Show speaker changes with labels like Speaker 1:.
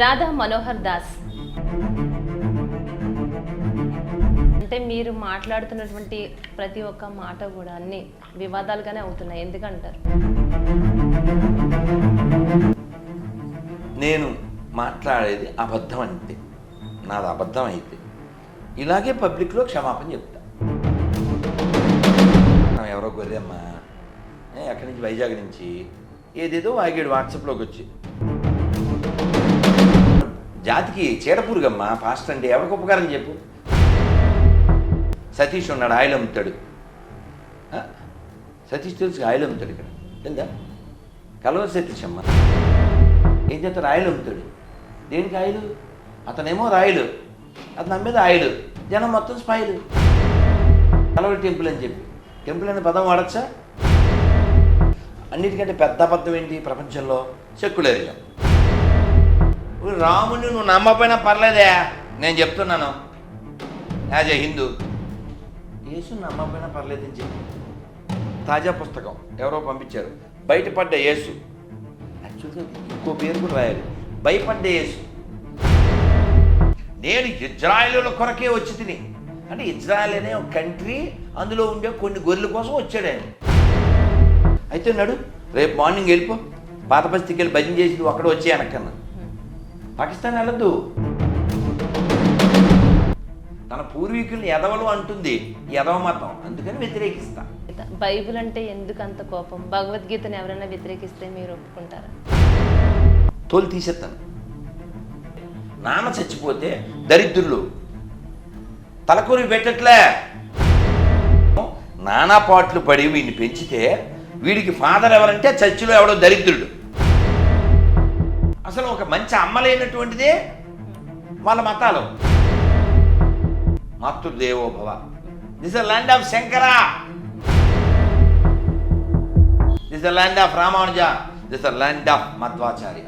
Speaker 1: రాధా మనోహర్ దాస్. అంటే మీరు మాట్లాడుతున్నటువంటి ప్రతి ఒక్క మాట కూడా అన్ని వివాదాలుగానే అవుతున్నాయి. ఎందుకంటారు?
Speaker 2: నేను మాట్లాడేది అబద్ధం అంటే. నాది అబద్ధం అయితే. ఇలాగే పబ్లిక్లో క్షమాపణ చెప్తా. ఎవరో గొర్రెమ్మా ఎక్కడి నుంచి వైజాగ్ నుంచి ఏదేదో వాగాడు వాట్సాప్లోకి వచ్చి. జాతికి చీడపురుగమ్మా ఫాస్ట్ అంటే ఎవరికి ఉపకారం చెప్పు? సతీష్ ఉన్నాడు ఆయిల్ అమ్ముతాడు. సతీష్ తెలుసు ఆయిల్ అమ్ముతాడు ఇక్కడ. తెలుదా కలవ సతీష్ అమ్మ. ఏం చేస్తాడు? ఆయిల్ అమ్ముతాడు. దేనికి ఆయిల్? అతనేమో రాయలు అతను అమ్మేది ఆయిల్. జనం మొత్తం స్పాయిలు కలవరి టెంపుల్ అని చెప్పి. టెంపుల్ అనే పదం వాడచ్చా? అన్నిటికంటే పెద్ద అబద్ధం ఏంటి ప్రపంచంలో? సెక్యులరిజం. ఇప్పుడు రాముని నువ్వు నమ్మపోయినా పర్లేదే. నేను చెప్తున్నాను. As a Hindu. యేసు నమ్మకపోయినా పర్లేదని చెప్పి. తాజా పుస్తకం ఎవరో పంపించారు. బయటపడ్డ యేసు. యాక్చువల్గా ఇంకో పేరు కూడా రాయాలి. భయపడ్డ యేసు. నేను ఇజ్రాయలుల కొరకే వచ్చి తిని. అంటే ఇజ్రాయల్ అనే ఒక కంట్రీ అందులో ఉండే కొన్ని గొర్రెల కోసం వచ్చాడు ఆయన. అయితే నడు రేపు మార్నింగ్ వెళ్ళిపో. పాత బస్తీకి వెళ్ళి భజన చేసి నువ్వు అక్కడ వచ్చే వెనక్కన్నా పాకిస్తాన్ వెళ్ళద్దు. తన పూర్వీకుల్ని ఎదవలు అంటుంది ఎదవ మతం. అందుకని వ్యతిరేకిస్తా.
Speaker 1: బైబిల్ అంటే ఎందుకు అంత కోపం? భగవద్గీతను ఎవరైనా వ్యతిరేకిస్తే మీరు ఒప్పుకుంటారా?
Speaker 2: తోలు తీసేస్తాను. నాన్న చచ్చిపోతే దరిద్రులు. తలకూరి పెట్టట్లే. నానా పాటలు పడి వీడిని పెంచితే వీడికి ఫాదర్ ఎవరంటే చర్చిలో ఎవడో దరిద్రుడు. అసలు ఒక మంచి అమ్మ లేనటువంటిదే వాళ్ళ మతాలు. మాతృదేవో భవ. This land of Shankara this land of Ramanuja this land of Madhvacharya